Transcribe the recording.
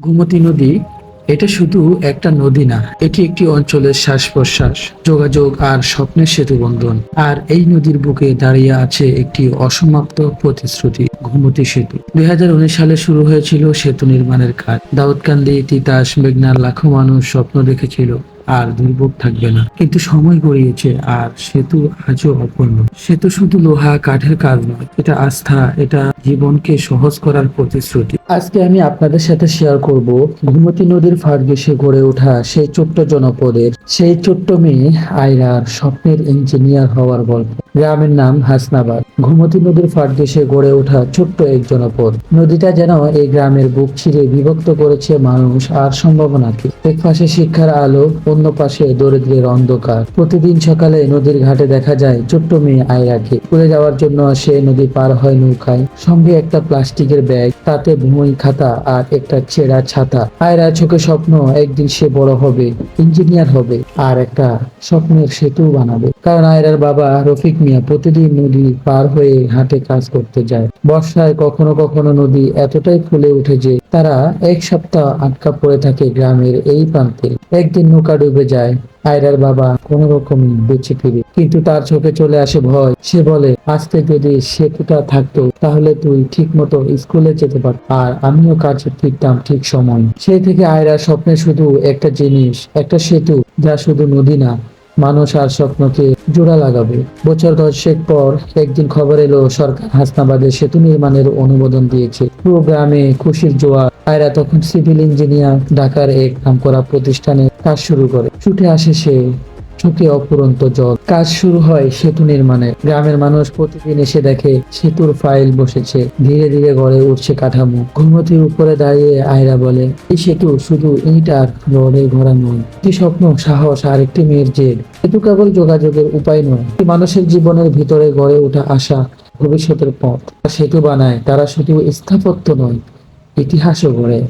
গোমতী নদী, এটা শুধু একটা নদী না, এটি একটি অঞ্চলের শ্বাস প্রশ্বাস যোগাযোগ আর স্বপ্নের সেতু বন্ধন। আর এই নদীর বুকে দাঁড়িয়ে আছে একটি অসমাপ্ত প্রতিশ্রুতি ঘুমতি সেতু। দুই হাজার উনিশ সালে শুরু হয়েছিল সেতু নির্মাণের কাজ। দাউদকান্দি, তিতাস, মেঘনার লাখো মানুষ স্বপ্ন দেখেছিল। আর দুর্ভোগ থাকবে না। কিন্তু সময় গড়িয়েছে আর সেতু আজও অপূর্ণ। সেতু শুধু লোহা, কাঠের কাজ নয়, এটা আস্থা, এটা জীবনকে সহজ করার প্রতিশ্রুতি। আজকে আমি আপনাদের সাথে শেয়ার করব ঘুমতি নদীর ফাট ঘেসে গড়ে ওঠা সেই ছোট্ট জনপদের, সেই ছোট্ট মেয়ে আয়রার স্বপ্নের ইঞ্জিনিয়ার হওয়ার গল্প। গ্রামের নাম হাসনাবাদ। ঘুমতি নদীর ফাট ঘেসে গড়ে ওঠা ছোট্ট এক জনপদ। নদীটা যেন এই গ্রামের বুক ছিঁড়ে বিভক্ত করেছে মানুষ আর সম্ভাবনাকে এক পাশে শিক্ষার আলো, অন্য পাশে দরিদ্রের অন্ধকার। প্রতিদিন সকালে নদীর ঘাটে দেখা যায় ছোট্ট মেয়ে আয়রাকে। স্কুলে যাওয়ার জন্য সে নদী পার হয় নৌকায়। সঙ্গে একটা প্লাস্টিকের ব্যাগ, তাতে ভূমি খাতা আর একটা ছেঁড়া ছাতা। আয়রা চোখে স্বপ্ন, একদিন সে বড় হবে, ইঞ্জিনিয়ার হবে আর একটা স্বপ্নের সেতু বানাবে। কারণ আয়রার বাবা রফিক মিয়া প্রতিদিন নদী পার হয়ে হাটে কাজ করতে যায়। বর্ষায় কখনো কখনো নদী এতটাই ফুলে উঠে যে তারা এক সপ্তাহ আটকা পড়ে থাকে গ্রামের এই প্রান্তে। একদিন নৌকা ডুবে যায়, আয়রার বাবা কোন রকমই বেঁচে ফিরে। কিন্তু তার চোখে চলে আসে ভয়। সে বলে, আজকে যদি সেতুটা থাকতো, তাহলে তুই ঠিক মতো স্কুলে যেতে পার আর আমিও কাজে ফিরতাম ঠিক সময়। সেই থেকে আয়রার স্বপ্নে শুধু একটা জিনিস, একটা সেতু, যা শুধু নদী না মানুষ আর স্বপ্নকে জোড়া লাগাবে। বছর দশেক পর একদিন খবর এলো, সরকার হাসনাবাদে সেতু নির্মাণের অনুমোদন দিয়েছে। পুরো গ্রামে খুশির জোয়ার। আয়রা তখন সিভিল ইঞ্জিনিয়ার ঢাকার এক নাম করা প্রতিষ্ঠানে কাজ শুরু করে। ছুটে আসে সে চোখে অপুরন্ত জল। কাজ শুরু হয় সেতু নির্মাণে। গ্রামের মানুষ প্রতিদিন এসে দেখে, সেতুর ফাইল বসেছে। ধীরে ধীরে গড়ে উঠছে কাঠামো। ঘুমতির উপরে দাঁড়িয়ে আয়রা বলে, এই সেতু শুধু ইট আর রডে ভরা নয়। একটি স্বপ্ন, সাহস আর একটি মেয়ের জেদ। সেতু কেবল যোগাযোগের উপায় নয়। মানুষের জীবনের ভিতরে গড়ে ওঠা আশা, ভবিষ্যতের পথ। সেতু বানায়, তারা শুধু স্থাপত্য নয়, ইতিহাসও গড়ে।